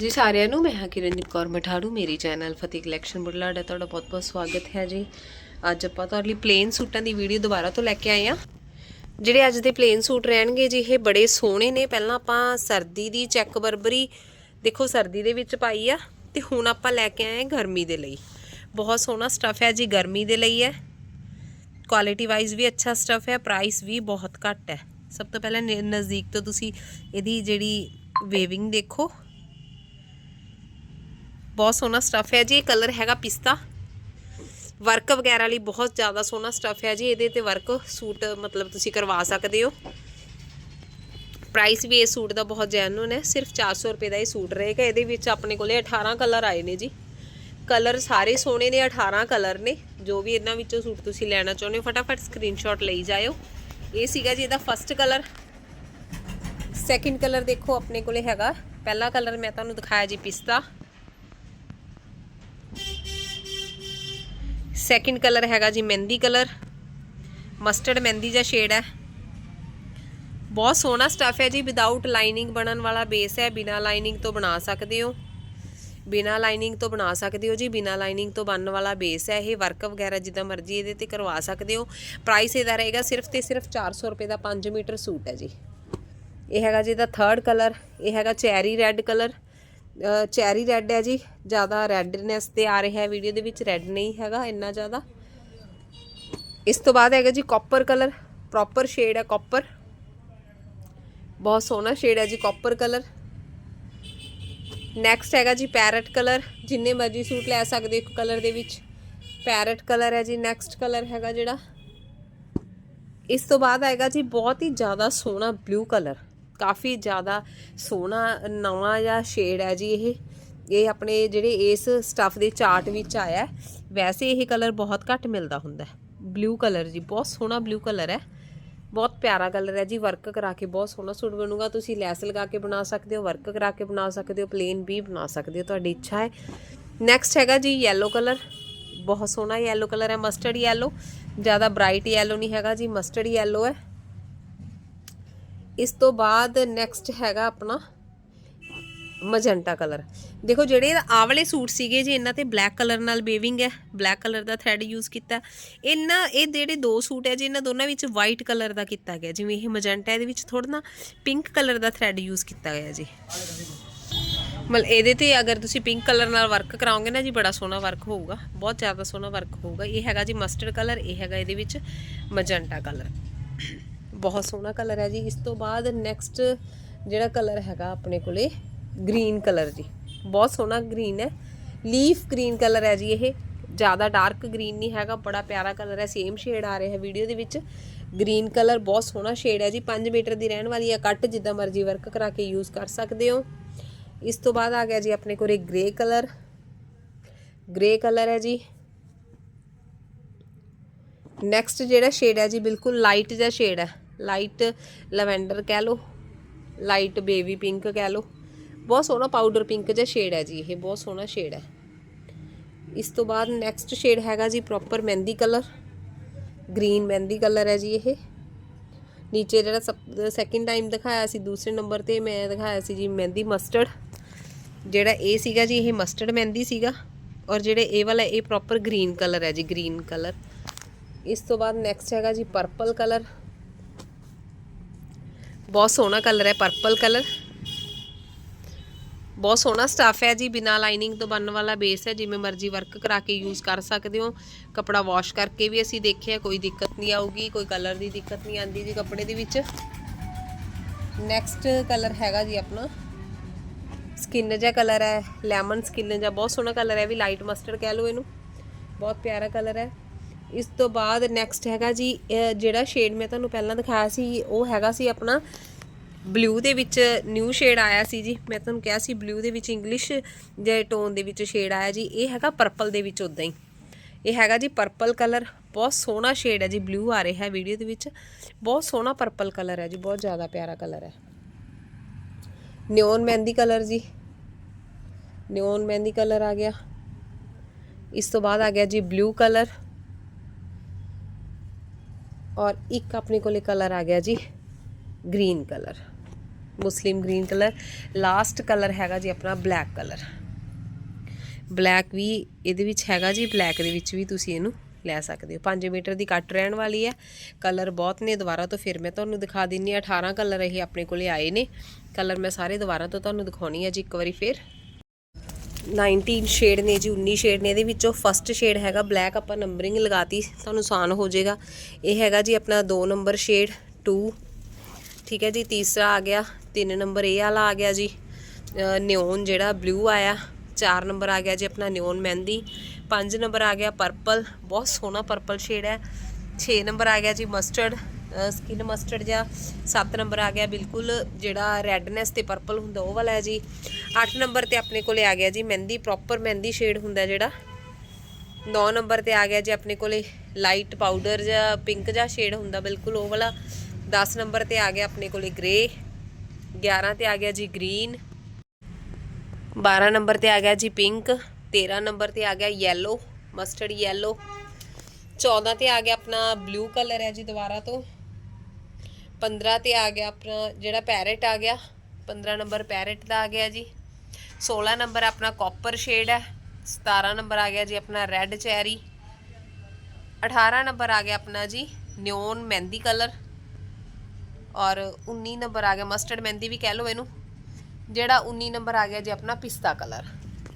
ਜੀ ਸਾਰਿਆਂ ਨੂੰ, ਮੈਂ ਹਾਂ ਕਿਰਨਦੀਪ ਕੌਰ ਮਠਾੜੂ, ਮੇਰੀ ਚੈਨਲ ਫਤਿਹ ਕਲੈਕਸ਼ਨ ਬੁਢਲਾਡਾ, ਤੁਹਾਡਾ ਬਹੁਤ-ਬਹੁਤ ਸਵਾਗਤ ਹੈ ਜੀ। ਅੱਜ ਆਪਾਂ ਤੁਹਾਡੇ ਲਈ ਪਲੇਨ ਸੂਟਾਂ ਦੀ ਵੀਡੀਓ ਦੁਬਾਰਾ ਤੋਂ ਲੈ ਕੇ ਆਏ ਆ ਜਿਹੜੇ ਅੱਜ ਦੇ ਪਲੇਨ ਸੂਟ ਰਹਿਣਗੇ ਜੀ, ਇਹ ਬੜੇ ਸੋਹਣੇ ਨੇ। ਪਹਿਲਾਂ ਆਪਾਂ ਸਰਦੀ ਦੀ ਚੈੱਕ ਬਰਬਰੀ, ਦੇਖੋ ਸਰਦੀ ਦੇ ਵਿੱਚ ਪਾਈ ਆ, ਤੇ ਹੁਣ ਆਪਾਂ ਲੈ ਕੇ ਆਏ ਗਰਮੀ ਦੇ ਲਈ। ਬਹੁਤ ਸੋਹਣਾ ਸਟਫ ਹੈ ਜੀ, ਗਰਮੀ ਦੇ ਲਈ ਹੈ। ਕੁਆਲਿਟੀ ਵਾਈਜ਼ ਵੀ ਅੱਛਾ ਸਟਫ ਹੈ ਪ੍ਰਾਈਸ ਵੀ ਬਹੁਤ ਘੱਟ ਹੈ। ਸਭ ਤੋਂ ਪਹਿਲਾਂ ਨ- ਨਜ਼ਦੀਕ ਤੋਂ ਤੁਸੀਂ ਇਹਦੀ ਜਿਹੜੀ ਵੇਵਿੰਗ ਦੇਖੋ ਬਹੁਤ ਸੋਹਣਾ ਸਟਫ ਹੈ ਜੀ, ਇਹ ਕਲਰ ਹੈਗਾ ਪਿਸਤਾ। ਵਰਕ ਵਗੈਰਾ ਲਈ ਬਹੁਤ ਜ਼ਿਆਦਾ ਸੋਹਣਾ ਸਟਫ ਹੈ ਜੀ, ਇਹਦੇ ਤੇ ਵਰਕ ਸੂਟ ਮਤਲਬ ਤੁਸੀਂ ਕਰਵਾ ਸਕਦੇ ਹੋ। ਪ੍ਰਾਈਸ ਵੀ ਇਸ ਸੂਟ ਦਾ ਬਹੁਤ ਜੈਨੂਨ ਹੈ, ਸਿਰਫ 400 ਰੁਪਏ ਦਾ ਇਹ ਸੂਟ ਰਹੇਗਾ, ਇਹਦੇ ਵਿੱਚ ਆਪਣੇ ਕੋਲੇ 18 ਕਲਰ ਆਏ ਨੇ ਜੀ। ਕਲਰ ਸਾਰੇ ਸੋਹਣੇ ਨੇ 18 ਕਲਰ ਨੇ, ਜੋ ਵੀ ਇਹਨਾਂ ਵਿੱਚੋਂ ਸੂਟ ਤੁਸੀਂ ਲੈਣਾ ਚਾਹੁੰਦੇ ਹੋ, ਫਟਾਫਟ ਸਕਰੀਨਸ਼ਾਟ ਲਈ ਜਾਇਓ। ਇਹ ਸੀਗਾ ਜੀ ਇਹਦਾ ਫਸਟ ਕਲਰ ਸੈਕਿੰਡ ਕਲਰ ਦੇਖੋ, ਆਪਣੇ ਕੋਲੇ ਹੈਗਾ। ਪਹਿਲਾ ਕਲਰ ਮੈਂ ਤੁਹਾਨੂੰ ਦਿਖਾਇਆ ਜੀ ਪਿਸਤਾ। ਸੈਕਿੰਡ ਕਲਰ ਹੈਗਾ ਜੀ ਮਹਿੰਦੀ ਕਲਰ ਮਸਟਰਡ ਮਹਿੰਦੀ ਦਾ ਸ਼ੇਡ ਹੈ। ਬਹੁਤ ਸੋਹਣਾ ਸਟਫ ਹੈ ਜੀ ਵਿਦਆਊਟ ਲਾਈਨਿੰਗ ਬਣਨ ਵਾਲਾ ਬੇਸ ਹੈ, ਬਿਨਾ ਲਾਈਨਿੰਗ ਤੋਂ ਬਣਾ ਸਕਦੇ ਹੋ। ਬਿਨਾ ਲਾਈਨਿੰਗ ਤੋਂ ਬਣਾ ਸਕਦੇ ਹੋ ਜੀ, ਬਿਨਾ ਲਾਈਨਿੰਗ ਤੋਂ ਬਣਨ ਵਾਲਾ ਬੇਸ ਹੈ ਇਹ ਵਰਕ ਵਗੈਰਾ ਜਿੱਦਾਂ ਮਰਜ਼ੀ ਇਹਦੇ ਤੇ ਕਰਵਾ ਸਕਦੇ ਹੋ। ਪ੍ਰਾਈਸ ਇਹਦਾ ਰਹੇਗਾ ਸਿਰਫ ਤੇ ਸਿਰਫ 400 ਰੁਪਏ ਦਾ 5 ਮੀਟਰ ਸੂਟ ਹੈ ਜੀ। ਇਹ ਹੈਗਾ ਜੀ ਇਹਦਾ ਥਰਡ ਕਲਰ ਇਹ ਹੈਗਾ cherry red colour cherry red ਹੈ ਜੀ। ਜ਼ਿਆਦਾ ਰੈੱਡਨੈਸ ਤੇ ਆ ਰਿਹਾ ਹੈ। ਵੀਡੀਓ ਦੇ ਵਿੱਚ ਰੈੱਡ ਨਹੀਂ ਹੈਗਾ ਇੰਨਾ ਜ਼ਿਆਦਾ। ਇਸ ਤੋਂ ਬਾਅਦ ਹੈਗਾ ਜੀ ਕਾਪਰ ਕਲਰ ਪ੍ਰੋਪਰ ਸ਼ੇਡ ਹੈ ਕਾਪਰ ਬਹੁਤ ਸੋਹਣਾ ਸ਼ੇਡ ਹੈ ਜੀ ਕਾਪਰ ਕਲਰ ਨੈਕਸਟ ਹੈਗਾ ਜੀ ਪੈਰਟ ਕਲਰ ਜਿੰਨੇ ਮਰਜ਼ੀ ਸੂਟ ਲੈ ਸਕਦੇ ਹੋ ਇੱਕ ਕਲਰ ਦੇ ਵਿੱਚ। ਪੈਰਟ ਕਲਰ ਹੈ ਜੀ ਨੈਕਸਟ ਕਲਰ ਹੈਗਾ ਜਿਹੜਾ। ਇਸ ਤੋਂ ਬਾਅਦ ਆਏਗਾ ਜੀ ਬਹੁਤ ਹੀ ਜ਼ਿਆਦਾ ਸੋਹਣਾ ਬਲੂ ਕਲਰ ਕਾਫੀ ਜ਼ਿਆਦਾ ਸੋਹਣਾ ਨਵਾਂ ਜਿਹਾ ਸ਼ੇਡ ਹੈ ਜੀ ਇਹ। ਇਹ ਆਪਣੇ ਜਿਹੜੇ ਇਸ ਸਟੱਫ ਦੇ ਚਾਰਟ ਵਿੱਚ ਆਇਆ ਵੈਸੇ ਇਹ ਕਲਰ ਬਹੁਤ ਘੱਟ ਮਿਲਦਾ ਹੁੰਦਾ ਹੈ। ਬਲੂ ਕਲਰ ਜੀ, ਬਹੁਤ ਸੋਹਣਾ ਬਲੂ ਕਲਰ ਹੈ। ਬਹੁਤ ਪਿਆਰਾ ਕਲਰ ਹੈ ਜੀ ਵਰਕ ਕਰਾ ਕੇ ਬਹੁਤ ਸੋਹਣਾ ਸੂਟ ਬਣੂਗਾ। ਤੁਸੀਂ ਲੈਸ ਲਗਾ ਕੇ ਬਣਾ ਸਕਦੇ ਹੋ ਵਰਕ ਕਰਾ ਕੇ ਬਣਾ ਸਕਦੇ ਹੋ ਪਲੇਨ ਵੀ ਬਣਾ ਸਕਦੇ ਹੋ, ਤੁਹਾਡੀ ਇੱਛਾ ਹੈ। ਨੈਕਸਟ ਹੈਗਾ ਜੀ ਯੈਲੋ ਕਲਰ ਬਹੁਤ ਸੋਹਣਾ ਯੈਲੋ ਕਲਰ ਹੈ ਮਸਟਰਡ ਯੈਲੋ ਜ਼ਿਆਦਾ ਬ੍ਰਾਈਟ ਯੈਲੋ ਨਹੀਂ ਹੈਗਾ ਜੀ ਮਸਟਰਡ ਯੈਲੋ ਹੈ। ਇਸ ਤੋਂ ਬਾਅਦ ਨੈਕਸਟ ਹੈਗਾ ਆਪਣਾ ਮਜੈਂਟਾ ਕਲਰ ਦੇਖੋ ਜਿਹੜੇ ਆਹ ਵਾਲੇ ਸੂਟ ਸੀਗੇ ਜੀ ਇਹਨਾਂ ਤੇ ਬਲੈਕ ਕਲਰ ਨਾਲ ਬੇਵਿੰਗ ਹੈ ਬਲੈਕ ਕਲਰ ਦਾ ਥ੍ਰੈਡ ਯੂਜ਼ ਕੀਤਾ ਇਹਨਾਂ, ਇਹ ਜਿਹੜੇ ਦੋ ਸੂਟ ਹੈ ਜੀ ਇਹਨਾਂ ਦੋਨਾਂ ਵਿੱਚ ਵਾਈਟ ਕਲਰ ਦਾ ਕੀਤਾ ਗਿਆ। ਜਿਵੇਂ ਇਹ ਮਜੈਂਟਾ ਇਹਦੇ ਵਿੱਚ ਥੋੜਾ ਨਾ ਪਿੰਕ ਕਲਰ ਦਾ ਥ੍ਰੈਡ ਯੂਜ਼ ਕੀਤਾ ਗਿਆ ਜੀ। ਮਤਲਬ ਇਹਦੇ ਤੇ ਅਗਰ ਤੁਸੀਂ ਪਿੰਕ ਕਲਰ ਨਾਲ ਵਰਕ ਕਰਾਓਗੇ ਨਾ ਜੀ, ਬੜਾ ਸੋਹਣਾ ਵਰਕ ਹੋਊਗਾ। ਬਹੁਤ ਜ਼ਿਆਦਾ ਸੋਹਣਾ ਵਰਕ ਹੋਊਗਾ। ਇਹ ਹੈਗਾ ਜੀ ਮਸਟਰਡ ਕਲਰ ਇਹ ਹੈਗਾ ਇਹਦੇ ਵਿੱਚ ਮਜੈਂਟਾ ਕਲਰ ਬਹੁਤ ਸੋਹਣਾ ਕਲਰ ਹੈ ਜੀ। ਇਸ ਤੋਂ ਬਾਅਦ ਨੈਕਸਟ ਜਿਹੜਾ ਕਲਰ ਹੈਗਾ ਆਪਣੇ ਕੋਲੇ ਗ੍ਰੀਨ ਕਲਰ ਜੀ। ਬਹੁਤ ਸੋਹਣਾ ਗ੍ਰੀਨ ਹੈ। ਲੀਫ ਗ੍ਰੀਨ ਕਲਰ ਹੈ ਜੀ ਇਹ। ਜ਼ਿਆਦਾ ਡਾਰਕ ਗ੍ਰੀਨ ਨਹੀਂ ਹੈਗਾ, ਬੜਾ ਪਿਆਰਾ ਕਲਰ ਹੈ। ਸੇਮ ਸ਼ੇਡ ਆ ਰਿਹਾ ਹੈ ਵੀਡੀਓ ਦੇ ਵਿੱਚ। ਗ੍ਰੀਨ ਕਲਰ ਬਹੁਤ ਸੋਹਣਾ ਸ਼ੇਡ ਹੈ ਜੀ। 5 ਮੀਟਰ ਦੀ ਰਹਿਣ ਵਾਲੀ ਹੈ। ਕੱਟ ਜਿੱਦਾਂ ਮਰਜ਼ੀ ਵਰਕ ਕਰਾ ਕੇ ਯੂਜ਼ ਕਰ ਸਕਦੇ ਹੋ। ਇਸ ਤੋਂ ਬਾਅਦ ਆ ਗਿਆ ਜੀ ਆਪਣੇ ਕੋਲੇ ਗ੍ਰੇ ਕਲਰ। ਗ੍ਰੇ ਕਲਰ ਹੈ ਜੀ। ਨੈਕਸਟ ਜਿਹੜਾ ਸ਼ੇਡ ਹੈ ਜੀ, ਬਿਲਕੁਲ ਲਾਈਟ ਜਿਹਾ ਸ਼ੇਡ ਹੈ। ਲਾਈਟ ਲਵੈਂਡਰ ਕਹਿ ਲਓ, ਲਾਈਟ ਬੇਬੀ ਪਿੰਕ ਕਹਿ ਲਓ। ਬਹੁਤ ਸੋਹਣਾ ਪਾਊਡਰ ਪਿੰਕ ਜਿਹਾ ਸ਼ੇਡ ਹੈ ਜੀ ਇਹ, ਬਹੁਤ ਸੋਹਣਾ ਸ਼ੇਡ ਹੈ। ਇਸ ਤੋਂ ਬਾਅਦ ਨੈਕਸਟ ਸ਼ੇਡ ਹੈਗਾ ਜੀ ਪ੍ਰੋਪਰ ਮਹਿੰਦੀ ਕਲਰ ਗ੍ਰੀਨ ਮਹਿੰਦੀ ਕਲਰ ਹੈ ਜੀ ਇਹ। ਨੀਚੇ ਜਿਹੜਾ ਸੈਕਿੰਡ ਟਾਈਮ ਦਿਖਾਇਆ ਸੀ, ਦੂਸਰੇ ਨੰਬਰ ਤੇ ਮੈਂ ਦਿਖਾਇਆ ਸੀ ਜੀ ਮਹਿੰਦੀ ਮਸਟਰਡ ਜਿਹੜਾ ਇਹ ਸੀਗਾ ਜੀ, ਇਹ ਮਸਟਰਡ ਮਹਿੰਦੀ ਸੀਗਾ। ਔਰ ਜਿਹੜੇ ਇਹ ਵਾਲਾ, ਇਹ ਪ੍ਰੋਪਰ ਗ੍ਰੀਨ ਕਲਰ ਹੈ ਜੀ ਗ੍ਰੀਨ ਕਲਰ ਇਸ ਤੋਂ ਬਾਅਦ ਨੈਕਸਟ ਹੈਗਾ ਜੀ ਪਰਪਲ ਕਲਰ ਬਹੁਤ ਸੋਹਣਾ ਕਲਰ ਹੈ ਪਰਪਲ ਕਲਰ। ਬਹੁਤ ਸੋਹਣਾ ਸਟਫ ਹੈ ਜੀ, ਬਿਨਾ ਲਾਈਨਿੰਗ ਤੋਂ ਬਣਨ ਵਾਲਾ ਬੇਸ ਹੈ, ਜਿਵੇਂ ਮਰਜ਼ੀ ਵਰਕ ਕਰਾ ਕੇ ਯੂਜ਼ ਕਰ ਸਕਦੇ ਹੋ। ਕਪੜਾ ਵਾਸ਼ ਕਰਕੇ ਵੀ ਅਸੀਂ ਦੇਖਿਆ, ਕੋਈ ਦਿੱਕਤ ਨਹੀਂ ਆਊਗੀ, ਕੋਈ ਕਲਰ ਦੀ ਦਿੱਕਤ ਨਹੀਂ ਆਂਦੀ ਜੀ ਕੱਪੜੇ ਦੇ ਵਿੱਚ। ਨੈਕਸਟ ਕਲਰ ਹੈਗਾ ਜੀ ਆਪਣਾ। ਸਕਿਨ ਜਿਹਾ ਕਲਰ ਹੈ ਲੈਮਨ ਸਕਿਨ ਜਿਹਾ, ਬਹੁਤ ਸੋਹਣਾ ਕਲਰ ਹੈ, ਵੀ ਲਾਈਟ ਮਸਟਰਡ ਕਹਿ ਲਓ ਇਹਨੂੰ। ਬਹੁਤ ਪਿਆਰਾ ਕਲਰ ਹੈ। ਇਸ ਤੋਂ ਬਾਅਦ ਨੈਕਸਟ ਹੈਗਾ ਜੀ ਜਿਹੜਾ ਸ਼ੇਡ ਮੈਂ ਤੁਹਾਨੂੰ ਪਹਿਲਾਂ ਦਿਖਾਇਆ ਸੀ, ਉਹ ਹੈਗਾ ਸੀ ਆਪਣਾ ਬਲੂ ਦੇ ਵਿੱਚ ਨਿਊ ਸ਼ੇਡ ਆਇਆ ਸੀ ਜੀ। ਮੈਂ ਤੁਹਾਨੂੰ ਕਿਹਾ ਸੀ ਬਲੂ ਦੇ ਵਿੱਚ ਇੰਗਲਿਸ਼ ਦੇ ਟੋਨ ਦੇ ਵਿੱਚ ਸ਼ੇਡ ਆਇਆ ਜੀ। ਇਹ ਹੈਗਾ ਪਰਪਲ ਦੇ ਵਿੱਚ ਉਦਾਂ ਹੀ। ਇਹ ਹੈਗਾ ਜੀ ਪਰਪਲ ਕਲਰ ਬਹੁਤ ਸੋਹਣਾ ਸ਼ੇਡ ਹੈ ਜੀ ਬਲੂ ਆ ਰਿਹਾ ਹੈ ਵੀਡੀਓ ਦੇ ਵਿੱਚ। ਬਹੁਤ ਸੋਹਣਾ ਪਰਪਲ ਕਲਰ ਹੈ ਜੀ, ਬਹੁਤ ਜ਼ਿਆਦਾ ਪਿਆਰਾ ਕਲਰ ਹੈ। ਨਿਓਨ ਮਹਿੰਦੀ ਕਲਰ ਜੀ। ਨਿਓਨ ਮਹਿੰਦੀ ਕਲਰ ਆ ਗਿਆ। ਇਸ ਤੋਂ ਬਾਅਦ ਆ ਗਿਆ ਜੀ ਬਲੂ ਕਲਰ ਔਰ ਇੱਕ ਆਪਣੇ ਕੋਲੇ ਕਲਰ ਆ ਗਿਆ ਜੀ green colour. Muslim green colour. Last colour ਹੈਗਾ ਜੀ ਆਪਣਾ ਬਲੈਕ ਕਲਰ। ਬਲੈਕ ਵੀ ਇਹਦੇ ਵਿੱਚ ਹੈਗਾ ਜੀ, ਬਲੈਕ ਦੇ ਵਿੱਚ ਵੀ ਤੁਸੀਂ ਇਹਨੂੰ ਲੈ ਸਕਦੇ ਹੋ। 5 ਮੀਟਰ ਦੀ ਕੱਟ ਰਹਿਣ ਵਾਲੀ ਹੈ। ਕਲਰ ਬਹੁਤ ਨੇ ਦੁਬਾਰਾ ਤੋਂ, ਫਿਰ ਮੈਂ ਤੁਹਾਨੂੰ ਦਿਖਾ ਦਿੰਨੀ ਆ 18 ਕਲਰ ਇਹ ਆਪਣੇ ਕੋਲੇ ਆਏ ਨੇ। ਕਲਰ ਮੈਂ ਸਾਰੇ ਦੁਬਾਰਾ ਤੋਂ ਤੁਹਾਨੂੰ ਦਿਖਾਉਣੀ ਆ ਜੀ, ਇੱਕ ਵਾਰੀ ਫਿਰ। 19 ਸ਼ੇਡ ਨੇ ਜੀ 19 ਸ਼ੇਡ ਨੇ, ਇਹਦੇ ਵਿੱਚੋਂ ਫਸਟ ਸ਼ੇਡ ਹੈਗਾ ਬਲੈਕ ਆਪਾਂ ਨੰਬਰਿੰਗ ਲਗਾਤੀ, ਤੁਹਾਨੂੰ ਆਸਾਨ ਹੋ ਜਾਏਗਾ। ਇਹ ਹੈਗਾ ਜੀ ਆਪਣਾ 2 ਨੰਬਰ ਸ਼ੇਡ 2 ਠੀਕ ਹੈ ਜੀ, ਤੀਸਰਾ ਆ ਗਿਆ 3 ਨੰਬਰ ਇਹ ਵਾਲਾ ਆ ਗਿਆ ਜੀ ਨਿਓਨ ਜਿਹੜਾ ਬਲੂ ਆਇਆ 4 ਨੰਬਰ ਆ ਗਿਆ ਜੀ ਆਪਣਾ ਨਿਓਨ ਮਹਿੰਦੀ 5 ਨੰਬਰ ਆ ਗਿਆ ਪਰਪਲ ਬਹੁਤ ਸੋਹਣਾ ਪਰਪਲ ਸ਼ੇਡ ਹੈ 6 ਨੰਬਰ ਆ ਗਿਆ ਜੀ ਮਸਟਰਡ ਸਕਿਨ ਮਸਟਰਡ ਜਾਂ 7 ਨੰਬਰ ਆ ਗਿਆ, ਬਿਲਕੁਲ ਜਿਹੜਾ ਰੈਡਨੈਸ ਤੇ ਪਰਪਲ ਹੁੰਦਾ ਉਹ ਵਾਲਾ ਹੈ ਜੀ। 8 ਨੰਬਰ ਤੇ ਆਪਣੇ ਕੋਲੇ ਆ ਗਿਆ ਜੀ ਮਹਿੰਦੀ ਪ੍ਰੋਪਰ ਮਹਿੰਦੀ ਸ਼ੇਡ ਹੁੰਦਾ ਜਿਹੜਾ। 9 ਨੰਬਰ ਤੇ ਆ ਗਿਆ ਜੀ ਆਪਣੇ ਕੋਲੇ ਲਾਈਟ ਪਾਊਡਰ ਜਾਂ ਪਿੰਕ ਜਾਂ ਸ਼ੇਡ ਹੁੰਦਾ, ਬਿਲਕੁਲ ਉਹ ਵਾਲਾ। 10 ਨੰਬਰ ਤੇ ਆ ਗਿਆ ਆਪਣੇ ਕੋਲੇ ਗ੍ਰੇ 11 ਤੇ ਆ ਗਿਆ ਜੀ ਗ੍ਰੀਨ 12 ਨੰਬਰ ਤੇ ਆ ਗਿਆ ਜੀ ਪਿੰਕ 13 ਨੰਬਰ ਤੇ ਆ ਗਿਆ ਯੈਲੋ ਮਸਟਰਡ ਯੈਲੋ 14 ਤੇ ਆ ਗਿਆ ਆਪਣਾ ਬਲੂ ਕਲਰ ਹੈ ਜੀ ਦੁਬਾਰਾ ਤੋਂ। 15 ਤੇ ਆ ਗਿਆ ਆਪਣਾ ਜਿਹੜਾ ਪੈਰਟ ਆ ਗਿਆ 15 ਨੰਬਰ ਪੈਰਟ ਦਾ ਆ ਗਿਆ ਜੀ। 16 ਨੰਬਰ ਆਪਣਾ ਕਾਪਰ ਸ਼ੇਡ ਹੈ 17 ਨੰਬਰ ਆ ਗਿਆ ਜੀ ਆਪਣਾ ਰੈੱਡ ਚੈਰੀ 18 ਨੰਬਰ ਆ ਗਿਆ ਆਪਣਾ ਜੀ ਨਿਓਨ ਮਹਿੰਦੀ ਕਲਰ ਔਰ 19 ਨੰਬਰ ਆ ਗਿਆ ਮਸਟਰਡ ਮਹਿੰਦੀ ਵੀ ਕਹਿ ਲਓ ਇਹਨੂੰ। ਜਿਹੜਾ 19 ਨੰਬਰ ਆ ਗਿਆ ਜੀ ਆਪਣਾ ਪਿਸਤਾ ਕਲਰ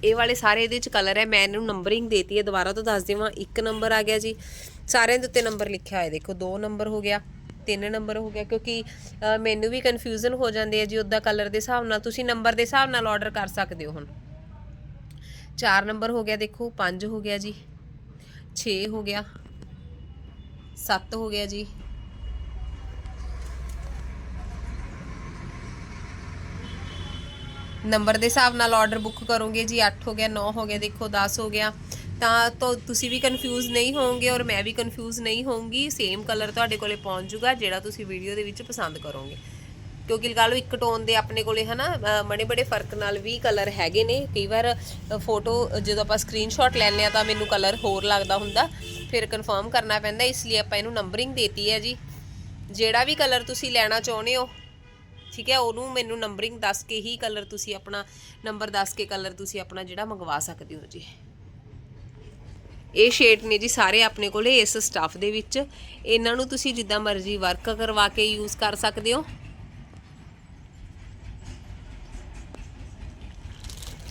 ਇਹ ਵਾਲੇ ਸਾਰੇ ਇਹਦੇ ਚ ਕਲਰ ਹੈ, ਮੈਂ ਇਹਨੂੰ ਨੰਬਰਿੰਗ ਦੇਤੀ ਹੈ, ਦੁਬਾਰਾ ਤੋਂ ਦੱਸ ਦੇਵਾਂ। ਇੱਕ ਨੰਬਰ ਆ ਗਿਆ ਜੀ। ਸਾਰਿਆਂ ਦੇ ਉੱਤੇ ਨੰਬਰ ਲਿਖਿਆ ਹੋਇਆ, ਦੇਖੋ 2 ਨੰਬਰ ਹੋ ਗਿਆ। 3 ਨੰਬਰ ਹੋ ਗਿਆ ਕਿਉਂਕਿ ਮੈਨੂੰ ਵੀ ਕਨਫਿਊਜ਼ਨ ਹੋ ਜਾਂਦੀ ਹੈ ਜੀ ਉਹਦਾ ਕਲਰ ਦੇ ਹਿਸਾਬ ਨਾਲ। ਤੁਸੀਂ ਨੰਬਰ ਦੇ ਹਿਸਾਬ ਨਾਲ ਆਰਡਰ ਕਰ ਸਕਦੇ ਹੋ ਹੁਣ। 4 ਨੰਬਰ ਹੋ ਗਿਆ ਦੇਖੋ 5 ਹੋ ਗਿਆ ਜੀ 6 ਹੋ ਗਿਆ 7 ਹੋ ਗਿਆ ਜੀ। ਨੰਬਰ ਦੇ ਹਿਸਾਬ ਨਾਲ ਆਰਡਰ ਬੁੱਕ ਕਰੋਗੇ ਜੀ 8 ਹੋ ਗਿਆ 9 ਹੋ ਗਿਆ, ਦੇਖੋ 10 ਹੋ ਗਿਆ। ਤਾਂ ਤੋ ਤੁਸੀਂ ਵੀ ਕਨਫਿਊਜ਼ ਨਹੀਂ ਹੋਵੋਗੇ ਔਰ ਮੈਂ ਵੀ ਕਨਫਿਊਜ਼ ਨਹੀਂ ਹੋਊਂਗੀ। ਸੇਮ ਕਲਰ ਤੁਹਾਡੇ ਕੋਲੇ ਪਹੁੰਚ ਜੂਗਾ, ਜਿਹੜਾ ਤੁਸੀਂ ਵੀਡੀਓ ਦੇ ਵਿੱਚ ਪਸੰਦ ਕਰੋਗੇ। ਕਿਉਂਕਿ ਲਗਾ ਲਓ ਇੱਕ ਟੋਨ ਦੇ ਆਪਣੇ ਕੋਲੇ ਹਨਾ ਬੜੇ ਬੜੇ ਫ਼ਰਕ ਨਾਲ ਵੀ ਕਲਰ ਹੈਗੇ ਨੇ। ਕਈ ਵਾਰ ਫੋਟੋ ਜਦੋਂ ਆਪਾਂ ਸਕਰੀਨਸ਼ਾਟ ਲੈਂਦੇ ਆ ਤਾਂ ਮੈਨੂੰ ਕਲਰ ਹੋਰ ਲੱਗਦਾ ਹੁੰਦਾ। ਫਿਰ ਕਨਫਰਮ ਕਰਨਾ ਪੈਂਦਾ, ਇਸ ਲਈ ਆਪਾਂ ਇਹਨੂੰ ਨੰਬਰਿੰਗ ਦੇਤੀ ਹੈ ਜੀ। ਜਿਹੜਾ ਵੀ ਕਲਰ ਤੁਸੀਂ ਲੈਣਾ ਚਾਹੁੰਦੇ ਹੋ, ਠੀਕ ਹੈ, ਉਹਨੂੰ ਮੈਨੂੰ ਨੰਬਰਿੰਗ ਦੱਸ ਕੇ ਹੀ ਕਲਰ ਤੁਸੀਂ ਆਪਣਾ ਨੰਬਰ ਦੱਸ ਕੇ ਕਲਰ ਤੁਸੀਂ ਆਪਣਾ ਜਿਹੜਾ ਮੰਗਵਾ ਸਕਦੇ ਹੋ ਜੀ। ਇਹ ਸ਼ੇਡ ਨੇ ਜੀ ਸਾਰੇ ਆਪਣੇ ਕੋਲੇ ਇਸ ਸਟਫ ਦੇ ਵਿੱਚ। ਇਹਨਾਂ ਨੂੰ ਤੁਸੀਂ ਜਿੱਦਾਂ ਮਰਜ਼ੀ ਵਰਕ ਕਰਵਾ ਕੇ ਯੂਜ਼ ਕਰ ਸਕਦੇ ਹੋ।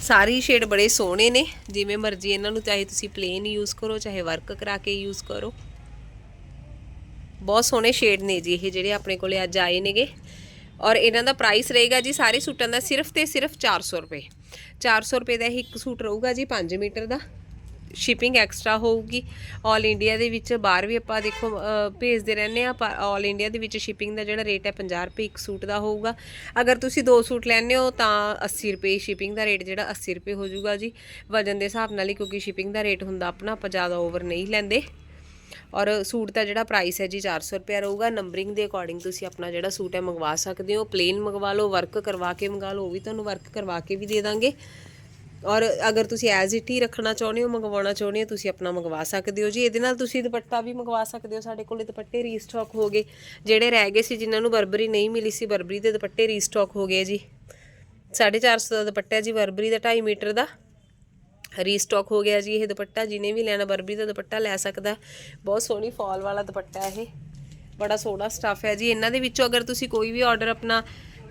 ਸਾਰੀ ਸ਼ੇਡ ਬੜੇ ਸੋਹਣੇ ਨੇ। ਜਿਵੇਂ ਮਰਜ਼ੀ ਇਹਨਾਂ ਨੂੰ ਚਾਹੇ ਤੁਸੀਂ ਪਲੇਨ ਯੂਜ਼ ਕਰੋ, ਚਾਹੇ ਵਰਕ ਕਰਾ ਕੇ ਯੂਜ਼ ਕਰੋ। ਬਹੁਤ ਸੋਹਣੇ ਸ਼ੇਡ ਨੇ ਜੀ ਇਹ ਜਿਹੜੇ ਆਪਣੇ ਕੋਲੇ ਅੱਜ ਆਏ ਨੇਗੇ। ਔਰ ਇਹਨਾਂ ਦਾ ਪ੍ਰਾਈਸ ਰਹੇਗਾ ਜੀ ਸਾਰੇ ਸੂਟਾਂ ਦਾ ਸਿਰਫ ਤੇ ਸਿਰਫ 400 ਰੁਪਏ। 400 ਰੁਪਏ ਦਾ ਇਹ ਇੱਕ ਸੂਟ ਰਹੂਗਾ ਜੀ 5 ਮੀਟਰ ਦਾ। ਸ਼ਿਪਿੰਗ ਐਕਸਟਰਾ ਹੋਊਗੀ। 올 ਇੰਡੀਆ ਦੇ ਵਿੱਚ ਬਾਹਰ ਵੀ ਆਪਾਂ ਦੇਖੋ ਭੇਜਦੇ ਰਹਿੰਦੇ ਆ ਪਰ 올 ਇੰਡੀਆ ਦੇ ਵਿੱਚ ਸ਼ਿਪਿੰਗ ਦਾ ਜਿਹੜਾ ਰੇਟ ਹੈ 50 ਰੁਪਏ ਇੱਕ ਸੂਟ ਦਾ ਹੋਊਗਾ। ਅਗਰ ਤੁਸੀਂ ਦੋ ਸੂਟ ਲੈਣੇ ਹੋ, ਤਾਂ 80 ਰੁਪਏ ਸ਼ਿਪਿੰਗ ਦਾ ਰੇਟ ਜਿਹੜਾ 80 ਰੁਪਏ ਹੋ ਜਾਊਗਾ ਜੀ। ਵਜਨ ਦੇ ਹਿਸਾਬ ਨਾਲ ਹੀ, ਕਿਉਂਕਿ ਸ਼ਿਪਿੰਗ ਦਾ ਰੇਟ ਹੁੰਦਾ ਆਪਣਾ, ਆਪਾਂ ਜ਼ਿਆਦਾ ਓਵਰ ਨਹੀਂ ਲੈਂਦੇ। ਔਰ ਸੂਟ ਦਾ ਜਿਹੜਾ ਪ੍ਰਾਈਸ ਹੈ ਜੀ 400 ਰੁਪਏ ਰਹੂਗਾ। ਨੰਬਰਿੰਗ ਦੇ ਅਕੋਰਡਿੰਗ ਤੁਸੀਂ ਆਪਣਾ ਜਿਹੜਾ ਸੂਟ ਹੈ, ਮੰਗਵਾ ਸਕਦੇ ਹੋ। ਪਲੇਨ ਮੰਗਵਾ ਲਓ ਵਰਕ ਕਰਵਾ ਕੇ ਮੰਗਾ ਲਓ, ਉਹ ਵੀ ਤੁਹਾਨੂੰ ਵਰਕ ਕਰਵਾ ਕੇ ਵੀ ਦੇ ਦਾਂਗੇ। ਔਰ ਅਗਰ ਤੁਸੀਂ ਐਜ਼ ਇਟ ਹੀ ਰੱਖਣਾ ਚਾਹੁੰਦੇ ਹੋ, ਮੰਗਵਾਉਣਾ ਚਾਹੁੰਦੇ ਹੋ, ਤੁਸੀਂ ਆਪਣਾ ਮੰਗਵਾ ਸਕਦੇ ਹੋ ਜੀ। ਇਹਦੇ ਨਾਲ ਤੁਸੀਂ ਦੁਪੱਟਾ ਵੀ ਮੰਗਵਾ ਸਕਦੇ ਹੋ। ਸਾਡੇ ਕੋਲੇ ਦੁਪੱਟੇ ਰੀਸਟਾਕ ਹੋ ਗਏ। ਜਿਹੜੇ ਰਹਿ ਗਏ ਸੀ, ਜਿਨ੍ਹਾਂ ਨੂੰ ਬਰਬਰੀ ਨਹੀਂ ਮਿਲੀ ਸੀ, ਬਰਬਰੀ ਦੇ ਦੁਪੱਟੇ ਰੀਸਟਾਕ ਹੋ ਗਏ ਜੀ। 450 ਦਾ ਦੁਪੱਟਾ ਜੀ, ਬਰਬਰੀ ਦਾ 2.5 ਮੀਟਰ ਦਾ ਰੀਸਟਾਕ ਹੋ ਗਿਆ ਜੀ ਇਹ ਦੁਪੱਟਾ। ਜਿਹਨੇ ਵੀ ਲੈਣਾ ਬਰਬਰੀ ਦਾ ਦੁਪੱਟਾ ਲੈ ਸਕਦਾ ਬਹੁਤ ਸੋਹਣੀ ਫਾਲ ਵਾਲਾ ਦੁਪੱਟਾ ਇਹ। ਬੜਾ ਸੋਹਣਾ ਸਟਫ ਹੈ ਜੀ। ਇਹਨਾਂ ਦੇ ਵਿੱਚੋਂ ਅਗਰ ਤੁਸੀਂ ਕੋਈ ਵੀ ਆਰਡਰ ਆਪਣਾ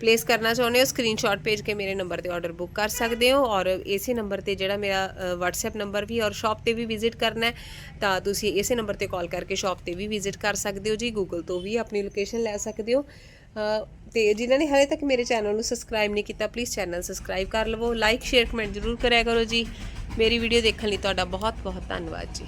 ਪਲੇਸ ਕਰਨਾ ਚਾਹੁੰਦੇ ਹੋ ਸਕਰੀਨਸ਼ਾਟ ਭੇਜ ਕੇ ਮੇਰੇ ਨੰਬਰ ਤੇ ਆਰਡਰ ਬੁੱਕ ਕਰ ਸਕਦੇ ਹੋ ਔਰ ਇਸੇ ਨੰਬਰ ਤੇ ਜਿਹੜਾ ਮੇਰਾ WhatsApp ਨੰਬਰ ਵੀ ਔਰ ਸ਼ਾਪ ਤੇ ਵੀ ਵਿਜ਼ਿਟ ਕਰਨਾ ਹੈ ਤਾਂ ਤੁਸੀਂ ਇਸੇ ਨੰਬਰ ਤੇ ਕਾਲ ਕਰਕੇ ਸ਼ਾਪ ਤੇ ਵੀ ਵਿਜ਼ਿਟ ਕਰ ਸਕਦੇ ਹੋ ਜੀ ਗੂਗਲ ਤੋਂ ਵੀ ਆਪਣੀ ਲੋਕੇਸ਼ਨ ਲੈ ਸਕਦੇ ਹੋ। ਅ, ਤੇ ਜਿਨ੍ਹਾਂ ਨੇ ਹਾਲੇ ਤੱਕ ਮੇਰੇ ਚੈਨਲ ਨੂੰ ਸਬਸਕ੍ਰਾਈਬ ਨਹੀਂ ਕੀਤਾ ਪਲੀਜ਼ ਚੈਨਲ ਸਬਸਕ੍ਰਾਈਬ ਕਰ ਲਵੋ ਲਾਈਕ ਸ਼ੇਅਰ ਕਮੈਂਟ ਜ਼ਰੂਰ ਕਰਿਆ ਕਰੋ ਜੀ। ਮੇਰੀ ਵੀਡੀਓ ਦੇਖਣ ਲਈ ਤੁਹਾਡਾ ਬਹੁਤ ਬਹੁਤ ਧੰਨਵਾਦ ਜੀ।